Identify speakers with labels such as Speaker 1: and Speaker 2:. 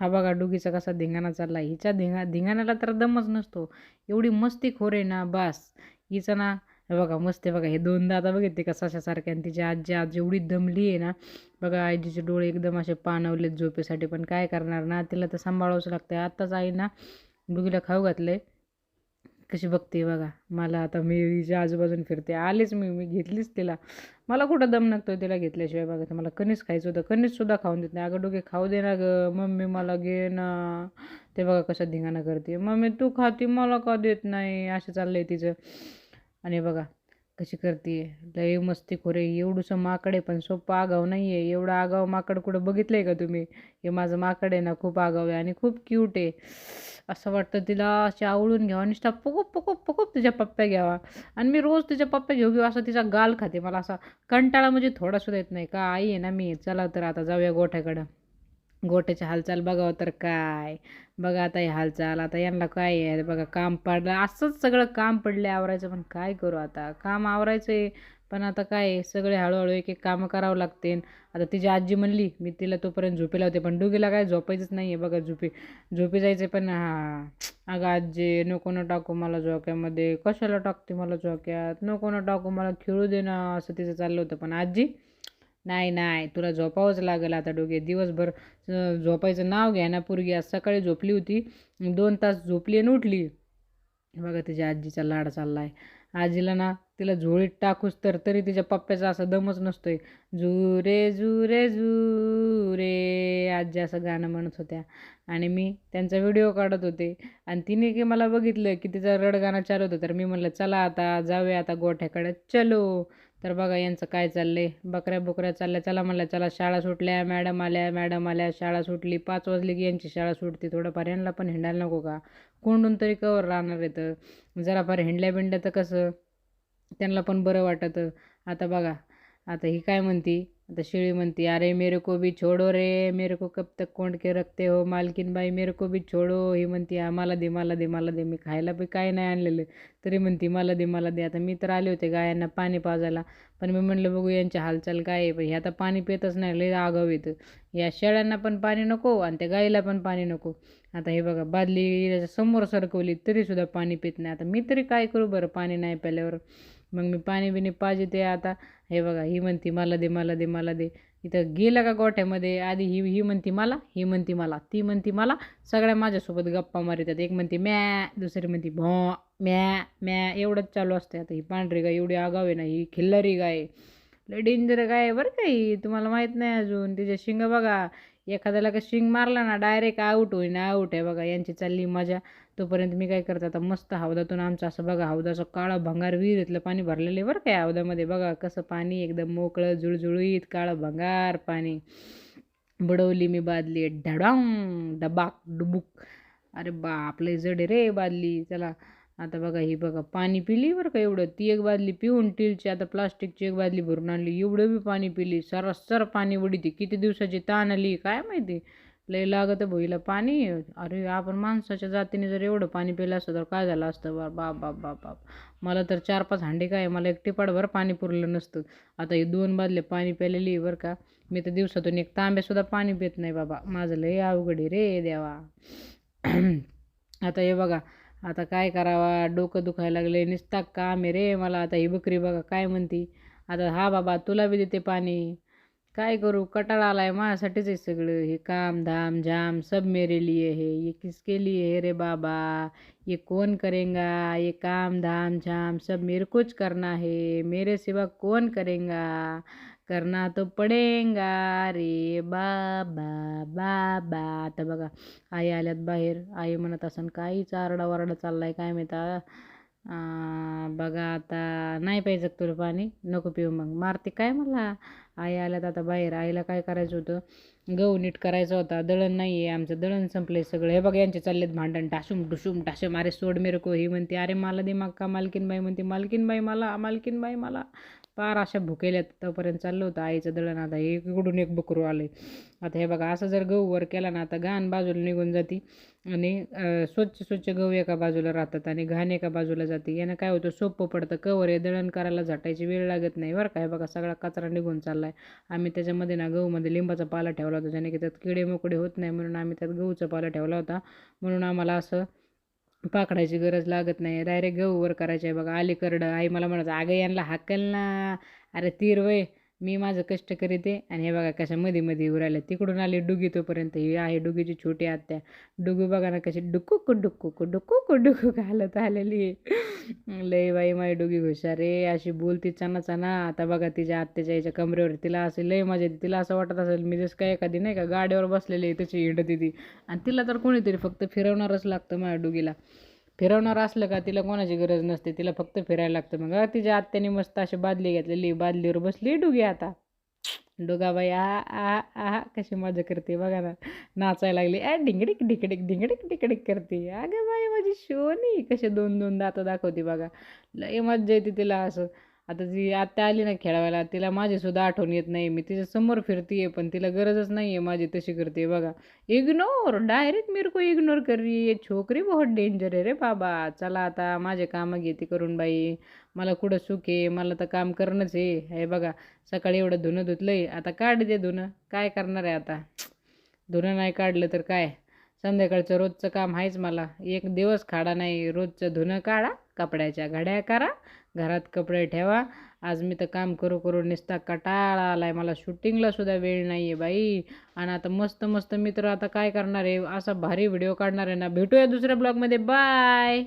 Speaker 1: हा बघा डुगीचा कसा धिंगाणा चालला हिच्या धिंगा धिंगाण्याला तर दमच नसतो. एवढी मस्ती खोर आहे ना बास. हिचं ना बघा मस्त आहे बघा. हे दोनदा आता बघितले का सशासारखे आणि तिची आजी आज एवढी दमली आहे ना. बघा आजीचे डोळे एकदम असे पाणवलेत झोपेसाठी. पण काय करणार ना तिला तर सांभाळावंच लागतं आत्ताच आई ना डुगीला खाऊ घातलं आहे कशी बघते बघा. मला आता मी हिच्या आजूबाजून फिरते आलेच मी मी घेतलीच तिला. मला कुठं दम नकतो तिला घेतल्याशिवाय बघा. तर मला कणीस खायचं होतं. कणीससुद्धा खाऊन देत नाही. अगं डोके खाऊ दे ना गं. मम्मी मला घे ना. ते बघा कसं धिंगाणा करते. मम्मी तू खाती मला का देत नाही? असं चाललं आहे तिचं. आणि बघा कशी करते? लय मस्ती खोरे एवढंसं माकड आहे पण सोपं आगाव नाही आहे एवढं आगाव माकड कुठं बघितलं आहे का तुम्ही? हे माझं माकड आहे ना खूप आगाव आहे आणि खूप क्यूट आहे. असं वाटतं तिला अशी आवळून घ्यावा निष्ठा पकोप पकोप पकोप तिच्या पप्प्या घ्यावा. आणि मी रोज तिच्या पप्प्या घेऊ घेऊ असं तिचा गाल खाते. मला असा कंटाळा म्हणजे थोडासुद्धा येत नाही. का आई आहे ना मी चला तर आता जाऊया गोठ्याकडं. गोठ्याची हालचाल बघावं तर काय? बघा आता हे हालचाल आता यांना काय आहे? बघा काम पडलं असंच सगळं काम पडलं आवरायचं पण काय करू आता? काम आवरायचं आहे पण आता काय आहे, सगळे हळूहळू एक एक कामं करावं लागते आता तिची आजी म्हणली मी तिला तोपर्यंत झोपेला लावते पण डुगीला काय झोपायचंच नाही आहे बघा झोपे झोपी जायचं पण हा अगं आजी नको न टाकू मला झोक्यामध्ये. कशाला टाकते मला झोक्यात? नको न टाकू मला खेळू दे ना असं तिचं चाललं होतं. पण आजी नाही नाही तुला झोपावंच लागेल आता डोके. दिवसभर झोपायचं नाव घ्या ना पोरगी. आज सकाळी झोपली होती. दोन तास झोपली आणि उठली. बघा तिच्या आजीचा लाड चालला आहे आजीला ना तिला झोळीत टाकूस तर तरी तिच्या पप्प्याचा असा दमच नसतोय. जुरे जुरे जुरे आजी असं गाणं म्हणत होत्या. आणि मी त्यांचा व्हिडिओ काढत होते. आणि तिने की मला बघितलं की तिचा रडगाणं चालू होतं. तर मी म्हणलं चला आता जाऊया आता गोठ्याकडे. चलो. तर बघा यांचं काय चाललंय. बकऱ्या बकऱ्या चालल्या. चला म्हणलं चला शाळा सुटल्या. मॅडम आल्या मॅडम आल्या. शाळा सुटली. पाच वाजली की यांची शाळा सुटते. थोडंफार यांना पण हिंडायला नको का? कोंडून तरी कवर राहणार आहे तर. जराफार हिंडल्या बिंडल्या तर कसं? त्यांना पण बरं वाटतं. आता बघा आता ही काय म्हणती? आता शेळी म्हणती अरे मेरे को भी छोडो रे मेरे को कब तक कोंड के रखते हो मालकीन बाई मेरे को भी छोडो. ही म्हणती मला दे मला दे मला दे मी खायला बी काय नाही आणलेलं. तरी म्हणती मला दे मला दे. आता मी तर आले होते गायांना पाणी पाजायला पण मी म्हणलं बघू यांची हालचाल काय आहे. पण हे आता पाणी पितच नाही लय आगाव येतं या शेळ्यांना पण पाणी नको आणि त्या गाईला पण पाणी नको. आता हे बघा बादली समोर सरकवली तरीसुद्धा पाणी पित नाही. आता मी तरी काय करू बरं पाणी नाही प्याल्यावर मग मी पाणी बिणी पाहिजे ते आता. हे बघा ही म्हणती मला दे मला दे मला दे. इथं गेलं का गोठ्यामध्ये? आधी ही ही म्हणती मला ही म्हणती मला ती म्हणती मला. सगळ्या माझ्यासोबत गप्पा मारितात. एक म्हणते म्या दुसरी म्हणती भो म्या म्या. एवढंच चालू असते आता. ही पांढरी गाय एवढी आगाव आहे ना ही खिल्लारी गाय. लय डेंजर गाय आहे बरं काही तुम्हाला माहीत नाही अजून. तिचे शिंग बघा. एखाद्याला का शिंग मारला ना डायरेक्ट आऊट होईन आऊट आहे बघा. यांची चालली मजा. तोपर्यंत मी काय करते आता मस्त हौदातून आमचं असं बघा हौदाचं काळं भंगार विहिरीतलं पाणी भरलेलं आहे बरं काय हौदामध्ये. बघा कसं पाणी एकदम मोकळं जुळजुळीत काळं भंगार पाणी. बुडवली मी बादली ढडांग डबाक डुबुक. अरे बा आपले जड रे बादली. चला आता बघा ही बघा पाणी पिली बरं का एवढं. ती एक बादली पिऊन टीलची आता प्लास्टिकची एक बादली भरून आणली. एवढं बी पाणी पिली सरसर पाणी वडीती किती दिवसाची ताण आली काय माहिती? लय लागतं भोईला पाणी. अरे आपण माणसाच्या जातीने जर एवढं पाणी पिलं असतं तर काय झालं असतं? बा बाप बाप बाप बाप. मला तर चार पाच हांडे काय मला एक टिपाडभर पाणी पुरलं नसतं. आता हे दोन बादले पाणी प्यालेली बरं का. मी तर दिवसातून एक तांब्यासुद्धा पाणी पित नाही बाबा. माझं लय अवघड आहे रे देवा. आता हे बघा आता काय करावा? डोकं दुखायला लागले निस्ता काम आहे रे मला. आता ही बकरी बघा काय म्हणती. आता हा बाबा तुला बी देते पाणी. काय करू? कटाळा आलाय माझ्यासाठीच आहे सगळं. हे काम धाम जाम सब मेरे लिए है. ये किसके लिए है रे बाबा? ये कौन करेगा? ये काम धाम जाम सब मेरे कोच करना है. मेरे सिवा कौन करेगा? करना तो पडेगा रे बाबा बाबा. आता बघा आई आल्यात बाहेर. आई म्हणत असन काहीच आरडाओरडा चाललाय काय माहिती? बघा आता नाही पाहिजे तुला पाणी नको पिऊ मग. मारते काय मला? आई आल्यात आता बाहेर. आईला काय करायचं होतं? गहू नीट करायचा होता. दळण नाही आहे आमचं दळण संपलंय सगळं. हे बघ यांचे चाललेत भांडण. टाशूम टुशूम टाशूम. अरे सोड मेरको ही म्हणते अरे मला दे मग का मालकीनबाई? म्हणते मालकीनबाई मला मालकीनबाई मला. पार अशा भुकेल्या तोपर्यंत चाललं होतं आईचं दळण. आता हे इकडून एक बकरू आलं आता हे बघा असं जर गहू वर केला ना आता घाण बाजूला निघून जाते आणि स्वच्छ स्वच्छ गहू एका बाजूला राहतात आणि घाण एका बाजूला जाते. यानं काय होतं सोपं पडतं. कवर हे दळण करायला झटायची वेळ लागत नाही बरं काय बघा सगळा कचरा निघून चालला आहे आम्ही त्याच्यामध्ये ना गहूमध्ये लिंबाचा पाला ठेवला होता ज्याने की त्यात किडे मोकडे होत नाही म्हणून आम्ही त्यात गहूचा पाला ठेवला होता. म्हणून आम्हाला असं पाकडायची गरज लागत नाही. डायरेक्ट गहू वर करायचे आहे बघा. आली करडं आई मला म्हणायचं अगं यांना हाकल ना अरे तीर वय. मी माझं कष्ट करीते आणि हे बघा कशा मध्ये मध्ये उरायला तिकडून आले डुगी तोपर्यंत. ही आहे डुगीची छोटी आत्या. डुगू बघा ना कशी डुकुक डुकुक डुकुक डुकुक हालत आलेली आहे. लय बाई माई डुगी हुशार रे अशी बोलती चना चना आता बघा तिच्या आत्याच्या याच्या कमरेवर तिला असे लय मजा येते. तिला असं वाटत असेल मी जसं काय एखादी नाही का गाडीवर बसलेली आहे तशी हिंडत ती. आणि तिला तर कोणीतरी फक्त फिरवणारच लागतं माझ्या डुगीला. फिरवणार असलं का? तिला कोणाची गरज नसते. तिला फक्त फिरायला लागतं. मग तिच्या आत्याने मस्त अशी बादली घेतलेली. बादलीवर बसली. डुगी आता. डुगाबाई आ आ आ कशी मजा करते बघा ना. नाचायला लागली. आ ढिंगडिक ढिकडिक ढिंगडिक ढिकडिक करते. अगं बाई माझी शोनी कसे दोन दोन दात दाखवते बघा. लय मज्जा येते तिला असं. आता जी आत्या आली ना खेळायला तिला माझीसुद्धा आठवण येत नाही मी तिच्या समोर आहे पण तिला गरजच नाही आहे माझी तशी करते बघा इग्नोर डायरेक्ट मेरे को इग्नोर कर छोकरी बहुत डेंजर आहे रे बाबा. चला आता माझे कामं घेते करून बाई. मला कुठं सुख आहे? मला तर काम करणंच आहे. हे बघा सकाळी एवढं धुणं आहे आता काढ दे धुणं. काय करणार आहे आता? धुणं नाही काढलं तर काय? संध्याकाळचं रोजचं काम आहेच मला. एक दिवस खाडा नाही. रोजचं धुणं काढा कपड्याच्या घड्या करा घरात कपडे ठेवा. आज मी तर काम करू करू निसता कटाळा आलाय. मला शूटिंगला सुद्धा वेळ नाही आहे बाई. आणि आता मस्त मस्त मित्र आता काय करणार आहे? असा भारी व्हिडिओ काढणार आहे ना. भेटूया दुसऱ्या ब्लॉगमध्ये. बाय!